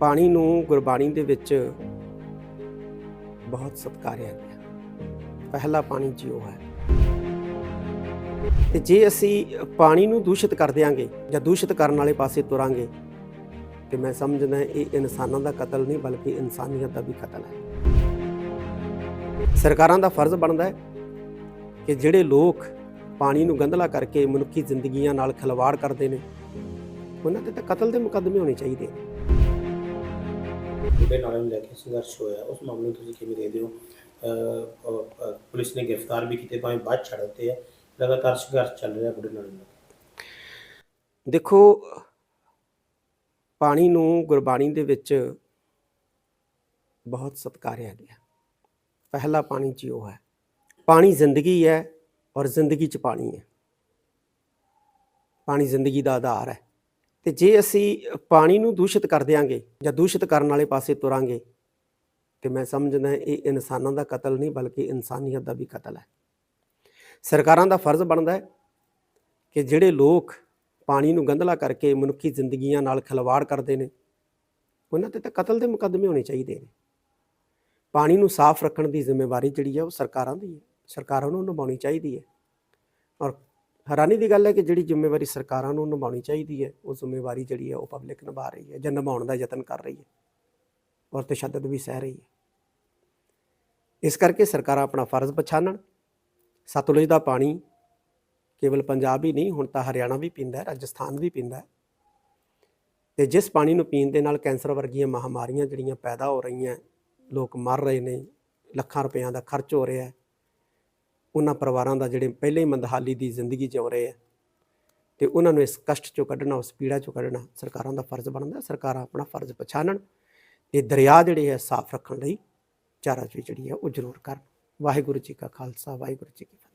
ਪਾਣੀ ਨੂੰ ਗੁਰਬਾਣੀ ਦੇ ਵਿੱਚ ਬਹੁਤ ਸਤਿਕਾਰਿਆ ਗਿਆ ਪਹਿਲਾ ਪਾਣੀ ਜੀਓ ਹੈ। ਤੇ ਜੇ ਅਸੀਂ ਪਾਣੀ ਨੂੰ ਦੂਸ਼ਿਤ ਕਰ ਦਿਆਂਗੇ ਜਾਂ ਦੂਸ਼ਿਤ ਕਰਨ ਵਾਲੇ ਪਾਸੇ ਤੁਰਾਂਗੇ, ਤੇ ਮੈਂ ਸਮਝਦਾ ਇਹ ਇਨਸਾਨਾਂ ਦਾ ਕਤਲ ਨਹੀਂ, ਬਲਕਿ ਇਨਸਾਨੀਅਤ ਦਾ ਵੀ ਕਤਲ ਹੈ। ਸਰਕਾਰਾਂ ਦਾ ਫਰਜ਼ ਬਣਦਾ ਹੈ ਕਿ ਜਿਹੜੇ ਲੋਕ ਪਾਣੀ ਨੂੰ ਗੰਧਲਾ ਕਰਕੇ ਮਨੁੱਖੀ ਜ਼ਿੰਦਗੀਆਂ ਨਾਲ ਖਿਲਵਾੜ ਕਰਦੇ ਨੇ, ਉਹਨਾਂ ਤੇ ਤਾਂ ਕਤਲ ਦੇ ਮੁਕੱਦਮੇ ਹੋਣੇ ਚਾਹੀਦੇ ਨੇ। ਬੁੱਢੇ ਨਾਲੇ ਲੈ ਕੇ ਸੰਘਰਸ਼ ਹੋਇਆ। ਉਸ ਮਾਮਲੇ ਨੂੰ ਤੁਸੀਂ ਕਿਵੇਂ ਦੇਖਦੇ ਹੋ? ਅਹ, ਪੁਲਿਸ ਨੇ ਗ੍ਰਿਫਤਾਰ ਵੀ ਕੀਤੇ ਭਾਵੇਂ ਬਾਅਦ ਛੱਡ ਦਿੱਤੇ ਆ। ਲਗਾਤਾਰ ਸੰਘਰਸ਼ ਚੱਲ ਰਿਹਾ ਬੁੱਢੇ ਨਾਲੇ। ਦੇਖੋ ਪਾਣੀ ਨੂੰ ਗੁਰਬਾਣੀ ਦੇ ਵਿੱਚ ਬਹੁਤ ਸਤਿਕਾਰਿਆ ਗਿਆ। ਪਹਿਲਾ ਪਾਣੀ ਜੀਓ ਹੈ। ਪਾਣੀ ਜ਼ਿੰਦਗੀ ਹੈ ਔਰ ਜ਼ਿੰਦਗੀ ਚ ਪਾਣੀ ਹੈ। ਪਾਣੀ ਜ਼ਿੰਦਗੀ ਦਾ ਆਧਾਰ ਹੈ। ਤੇ ਜੇ ਅਸੀਂ ਪਾਣੀ ਨੂੰ ਦੂਸ਼ਿਤ ਕਰ ਦਿਆਂਗੇ ਜਾਂ ਦੂਸ਼ਿਤ ਕਰਨ ਵਾਲੇ ਪਾਸੇ ਤੁਰਾਂਗੇ, ਤੇ ਮੈਂ ਸਮਝਦਾ ਇਹ ਇਨਸਾਨਾਂ ਦਾ ਕਤਲ ਨਹੀਂ, ਬਲਕਿ ਇਨਸਾਨੀਅਤ ਦਾ ਵੀ ਕਤਲ ਹੈ। ਸਰਕਾਰਾਂ ਦਾ ਫਰਜ਼ ਬਣਦਾ ਹੈ ਕਿ ਜਿਹੜੇ ਲੋਕ ਪਾਣੀ ਨੂੰ ਗੰਧਲਾ ਕਰਕੇ ਮਨੁੱਖੀ ਜ਼ਿੰਦਗੀਆਂ ਨਾਲ ਖਿਲਵਾੜ ਕਰਦੇ ਨੇ, ਉਹਨਾਂ ਤੇ ਤਾਂ ਕਤਲ ਦੇ ਮੁਕੱਦਮੇ ਹੋਣੇ ਚਾਹੀਦੇ ਨੇ। ਪਾਣੀ ਨੂੰ ਸਾਫ਼ ਰੱਖਣ ਦੀ ਜ਼ਿੰਮੇਵਾਰੀ ਜਿਹੜੀ ਹੈ ਉਹ ਸਰਕਾਰਾਂ ਦੀ ਹੈ। ਸਰਕਾਰਾਂ ਨੂੰ ਨਿਭਾਉਣੀ ਚਾਹੀਦੀ ਹੈ। ਔਰ ਹੈਰਾਨੀ ਦੀ ਗੱਲ ਹੈ ਕਿ ਜਿਹੜੀ ਜ਼ਿੰਮੇਵਾਰੀ ਸਰਕਾਰਾਂ ਨੂੰ ਨਿਭਾਉਣੀ ਚਾਹੀਦੀ ਹੈ, ਉਹ ਜ਼ਿੰਮੇਵਾਰੀ ਜਿਹੜੀ ਹੈ ਉਹ ਪਬਲਿਕ ਨਿਭਾ ਰਹੀ ਹੈ, ਜਾਂ ਨਿਭਾਉਣ ਦਾ ਯਤਨ ਕਰ ਰਹੀ ਹੈ ਔਰ ਤਸ਼ੱਦਦ ਵੀ ਸਹਿ ਰਹੀ ਹੈ। ਇਸ ਕਰਕੇ ਸਰਕਾਰਾਂ ਆਪਣਾ ਫਰਜ਼ ਪਛਾਣਨ ਸਤਲੁਜ ਦਾ ਪਾਣੀ ਕੇਵਲ ਪੰਜਾਬ ਹੀ ਨਹੀਂ, ਹੁਣ ਤਾਂ ਹਰਿਆਣਾ ਵੀ ਪੀਂਦਾ ਹੈ, ਰਾਜਸਥਾਨ ਵੀ ਪੀਂਦਾ ਹੈ। ਤੇ ਜਿਸ ਪਾਣੀ ਨੂੰ ਪੀਣ ਦੇ ਨਾਲ ਕੈਂਸਰ ਵਰਗੀਆਂ ਮਹਾਮਾਰੀਆਂ ਜਿਹੜੀਆਂ ਪੈਦਾ ਹੋ ਰਹੀਆਂ, ਲੋਕ ਮਰ ਰਹੇ ਨੇ, ਲੱਖਾਂ ਰੁਪਈਆਂ ਦਾ ਖਰਚ ਹੋ ਰਿਹਾ ਹੈ ਉਹਨਾਂ ਪਰਿਵਾਰਾਂ ਦਾ ਜਿਹੜੇ ਪਹਿਲੇ ਹੀ ਮੰਦਹਾਲੀ ਦੀ ਜ਼ਿੰਦਗੀ ਜਿਉ ਰਹੇ ਆ ਤੇ ਉਹਨਾਂ ਨੂੰ ਇਸ ਕਸ਼ਟ ਚੋਂ ਕੱਢਣਾ, ਉਸ ਪੀੜਾ ਚੋਂ ਕੱਢਣਾ ਸਰਕਾਰਾਂ ਦਾ ਫਰਜ਼ ਬਣਦਾ ਸਰਕਾਰਾਂ ਆਪਣਾ ਫਰਜ਼ ਪਛਾਣਨ ਤੇ ਦਰਿਆ ਜਿਹੜੇ ਹੈ ਸਾਫ਼ ਰੱਖਣ ਲਈ ਚਾਰਾ ਜਿਹੜੀ ਹੈ ਉਹ ਜ਼ਰੂਰ ਕਰਨ। ਵਾਹਿਗੁਰੂ ਜੀ ਕਾ ਖਾਲਸਾ, ਵਾਹਿਗੁਰੂ ਜੀ ਕੀ ਫਤਿਹ।